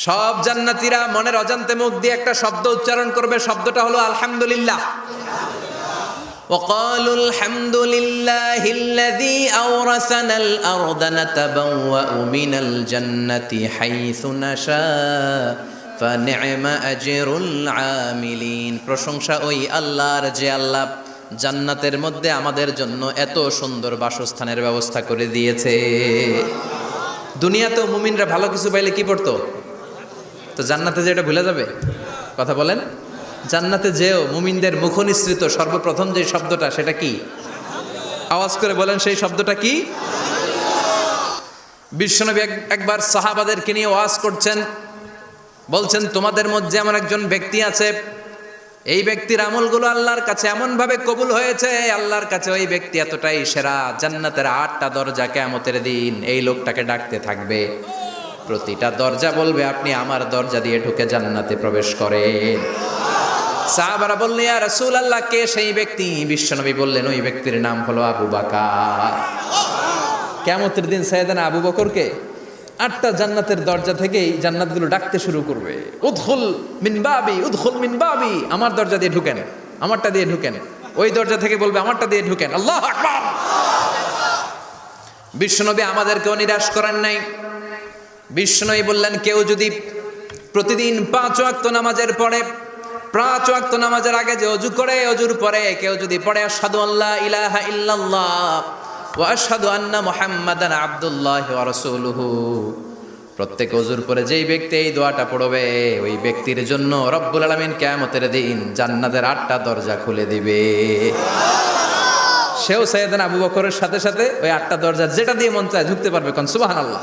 সব জান্নাতীরা মনের অজান্তে মুখ দিয়ে একটা শব্দ উচ্চারণ করবে শব্দটা হলো আলহামদুলিল্লাহ وقالوا الحمد لله الذي أورثنا الأرض نتبوأ من الجنة حيث نشاء فنعم أجر العاملين প্রশংসা ওই আল্লাহর যে আল্লাহ জান্নাতের মধ্যে আমাদের জন্য এত সুন্দর বাসস্থানের ব্যবস্থা করে দিয়েছে দুনিয়াতেও মুমিনরা ভালো কিছু পাইলে কি পড়তো তো জান্নাতে যে এটা ভুলে যাবে? কথা বলেন। জান্নাতে যেও মুমিনদের মুখনিসৃত সর্বপ্রথম যে শব্দটা সেটা কি? আওয়াজ করে বলেন, সেই শব্দটা কি? বিশ্বনবী এক- একবার সাহাবাদেরকে নিয়ে ওয়াজ করছেন। বলছেন, তোমাদের মধ্যে এমন একজন ব্যক্তি আছে। এই ব্যক্তির আমলগুলো আল্লাহর কাছে এমনভাবে কবুল হয়েছে, আল্লাহর কাছে ওই ব্যক্তি এতটাই সেরা। জান্নাতের আটটা দরজা কেমতের দিন এই লোকটাকে ডাকতে থাকবে। প্রতিটা দরজা বলবে, আপনি আমার দরজা দিয়ে ঢুকে জান্নাতে প্রবেশ করেন। সাহাবারা বললেন, ইয়া রাসূল আল্লাহ কে সেই ব্যক্তি? বিশ্বনবী বললেন, ওই ব্যক্তির নাম হলো আবু বাকার। কেমতের দিন সাইয়েদানা আবু বকরকে আটটা জান্নাতের দরজা থেকেই জান্নাতগুলো ডাকতে শুরু করবে। উদখুল মিন বাবি, উদখুল মিন বাবি, আমার দরজা দিয়ে ঢুকেন আমারটা দিয়ে ঢুকেন ওই দরজা থেকে বলবে, আমারটা দিয়ে ঢুকেন আল্লাহ আকবার। বিশ্বনবী আমাদেরকেও নিরাশ করেন নাই। বিষ্ণুই বললেন, কেউ যদি প্রতিদিন পাঁচ ওয়াক্ত নামাজের পরে পাঁচ ওয়াক্ত নামাজের আগে যে অজু করে, অজুর পরে কেউ যদি পড়ে, আশহাদু আল্লাহ ইলাহা ইল্লাল্লাহ ওয়া আন্না মুহাম্মাদান আবদুল্লাহ ওয়া রাসূলুহু। প্রত্যেক অজুর পরে যেই ব্যক্তি এই দোয়াটা পড়বে, ওই ব্যক্তির জন্য রব্বুল আলামিন কিয়ামতের দিন জান্নাতের আটটা দরজা খুলে দিবে। সেও সৈয়দান আবু বকরের সাথে সাথে ওই আটটা দরজা যেটা দিয়ে মন চায় ঢুকতে পারবে কোন? সুবহানাল্লাহ।